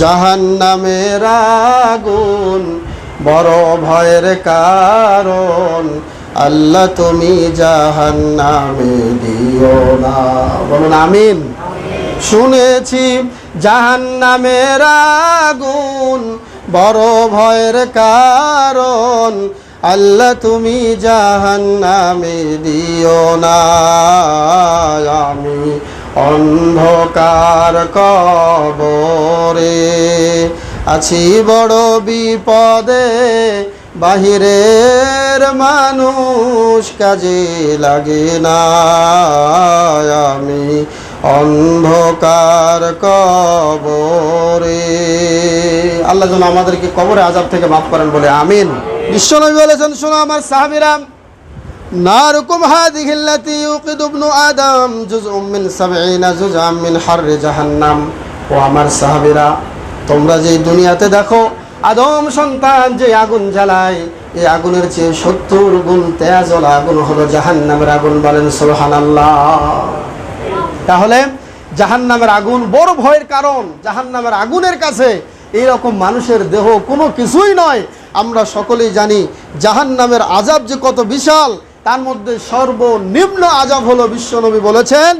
জাহান্নামের আগুন, বড় ভয়ের কারণ। আল্লাহ তুমি জাহান্নামে দিও না। বলুন আমিন। শুনেছি জাহান্নামের আগুন, বড় ভয়ের কারণ। আল্লাহ তুমি জাহান্নামে দিও না। আমি অন্ধকার কবরে আছি বড় বিপদে, বাহিরের মানুষ কাজে লাগে না। আমি অন্ধকার কবরে। আল্লাহ যেন আমাদেরকে কবরে আজাব থেকে মাফ করেন বলে, আমিন। বিশ্বনবী বলেছেন, শোনো আমার সাহাবিরাম নারকুম হাদিহি আল্লাতী ইউকিদু ইবনু আদম জুজউম মিন সাবঈনা জুজআম মিন হাররি জাহান্নাম। ও আমার সাহাবীরা, তোমরা যে দুনিয়াতে দেখো, আদম সন্তান যে আগুন জ্বালায়, এই আগুনের চেয়ে সত্তর গুণ তেজল আগুন হলো জাহান্নামের আগুন বলেন সুবহানাল্লাহ। তাহলে জাহান্নামের আগুন বড় ভয়ের কারণ, জাহান্নামের আগুনের কাছে এইরকম মানুষের দেহ কোনো কিছুই নয়। আমরা সকলেই জানি জাহান্নামের আজাব যে কত বিশাল তার মধ্যে সর্বনিম্ন আজাব হলো বিশ্বনবী বলেছেন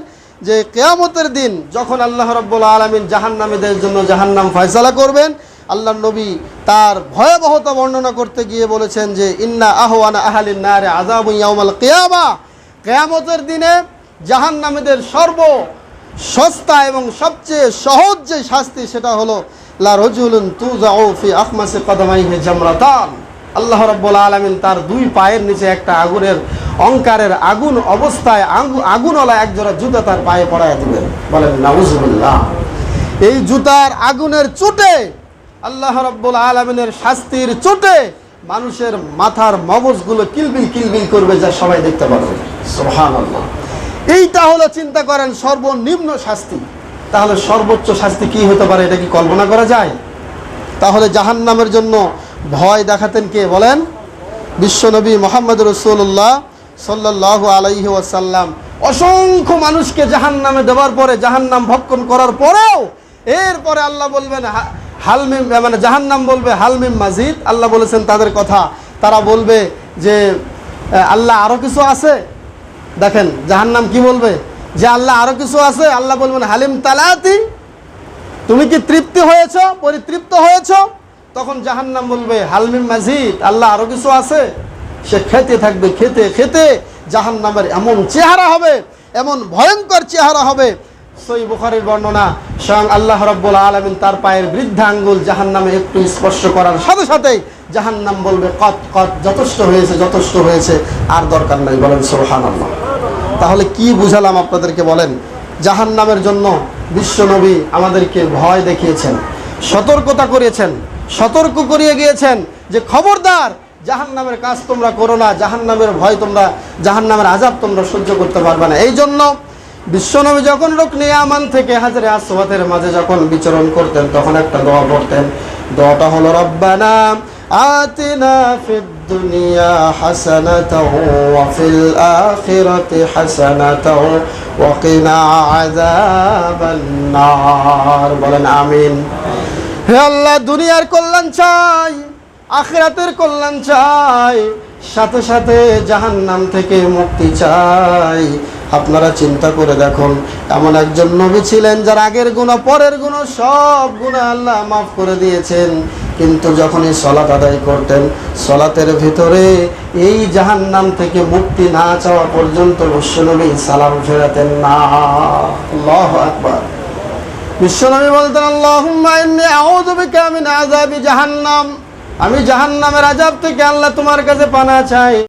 যে কেয়ামতের দিন যখন আল্লাহ রব্বুল আলমিন জাহান্নামীদের জন্য জাহান্নাম ফয়সালা করবেন আল্লাহ নবী তার ভয়াবহতা বর্ণনা করতে গিয়ে বলেছেন যে, ইন্না আহওয়ানা আহালিন নারে আজাব ইয়াউমাল কিয়ামা। কেয়ামতের দিনে জাহান্নামীদের সর্ব সস্তা এবং সবচেয়ে সহজ যে শাস্তি সেটা হলো, লা রজুলুন তুজাউ ফি আখমাসি কদমাইহি জামরাতান। আল্লাহ রাব্বুল আলামিন তার দুই পায়ের নিচে একটা আগুনের অঙ্কারের আগুন অবস্থায় আগু- আগুনওয়ালা একজোড়া জুতা তার পায়ে পড়ায় দিবেন। বলেন, নাউজুবিল্লাহ। এই জুতার আগুনের চোটে, আল্লাহ রাব্বুল আলামিনের শাস্তির চোটে মানুষের মাথার মগজগুলো কিলবিল কিলবিল করবে যা সবাই দেখতে পারবে। এইটা হলো চিন্তা করেন সর্বনিম্ন শাস্তি। তাহলে সর্বোচ্চ শাস্তি কি হতে পারে, এটা কি কল্পনা করা যায়? তাহলে জাহান্নামের জন্য ভয় দেখাতেন কে বলেন? বিশ্বনবী মোহাম্মদ রসুল্লাহ সাল্লাহ আলাইহি ওয়াসাল্লাম। অসংখ্য মানুষকে জাহান্নামে দেওয়ার পরে, জাহান্নাম ভক্ষণ করার পরেও এরপরে আল্লাহ বলবেন হালমিম মানে জাহান্নাম বলবে হালমিম মাজিদ। আল্লাহ বলেছেন তাদের কথা। তারা বলবে যে আল্লাহ আরও কিছু আছে? দেখেন, জাহান্নাম কি বলবে? যে, আল্লাহ আরও কিছু আছে? আল্লাহ বলবেন, হালিম তালাতি, তুমি কি তৃপ্তি হয়েছ? পরিতৃপ্ত হয়েছ? তখন জাহান্নাম বলবে হালমিম মাজিদ, আল্লাহ আরও কিছু আছে? সে খেতে থাকবে, খেতে খেতে জাহান্নামের এমন চেহারা হবে, এমন ভয়ঙ্কর চেহারা হবে। সই বুখারির বর্ণনা, স্বয়ং আল্লাহ রব্বুল আলমিন তার পায়ের বৃদ্ধা আঙ্গুল জাহান্নামে একটু স্পর্শ করার সাথে সাথেই জাহান্নাম বলবে কত কত যথেষ্ট হয়েছে যথেষ্ট হয়েছে, আর দরকার নাই। বলেন সোহান আল্লাহ তাহলে কি বুঝালাম আপনাদেরকে বলেন? জাহান্নামের জন্য বিশ্বনবী আমাদেরকে ভয় দেখিয়েছেন, সতর্কতা করিয়েছেন সতর্ক করিয়ে গিয়েছেন যে খবরদার, জাহান্নামের কাজ তোমরা করো না, জাহান্নামের ভয় তোমরা, জাহান্নামের আজাব তোমরা সহ্য করতে পারবে না। এই জন্য বিশ্বনবী যখন রুকনি আমান থেকে হাজারে আসওয়াতের মাঝে যখন বিচরণ করতেন, তখন একটা দোয়া পড়তেন, দোয়াটা হলো, রব্বানা আতিনা ফিদ দুনিয়া হাসানাতাও ওয়া ফিল আখিরাতি হাসানাতাও ওয়া কিনা আযাবান নার। বলেন, আমিন। হে আল্লাহ, দুনিয়ার কল্যাণ চাই, আখিরাতের কল্যাণ চাই, সাথে সাথে জাহান্নাম থেকে মুক্তি চাই। আপনারা চিন্তা করে দেখুন, এমন একজন নবী ছিলেন যার আগের গুণা, পরের গুণা, সব গুণা আল্লাহ মাফ করে দিয়েছেন। কিন্তু যখনই সলাত আদায় করতেন, সলাতের ভিতরে এই জাহান্নাম থেকে মুক্তি না চাওয়া পর্যন্ত বিশ্বনবী সালাম ফেরাতেন না। আল্লাহ বিশ্বনবী বলতেন আল্লাহ আমি জাহান্নাম। আমি জাহান্নামের আজাব থেকে আল্লাহ তোমার কাছে পানা চাই।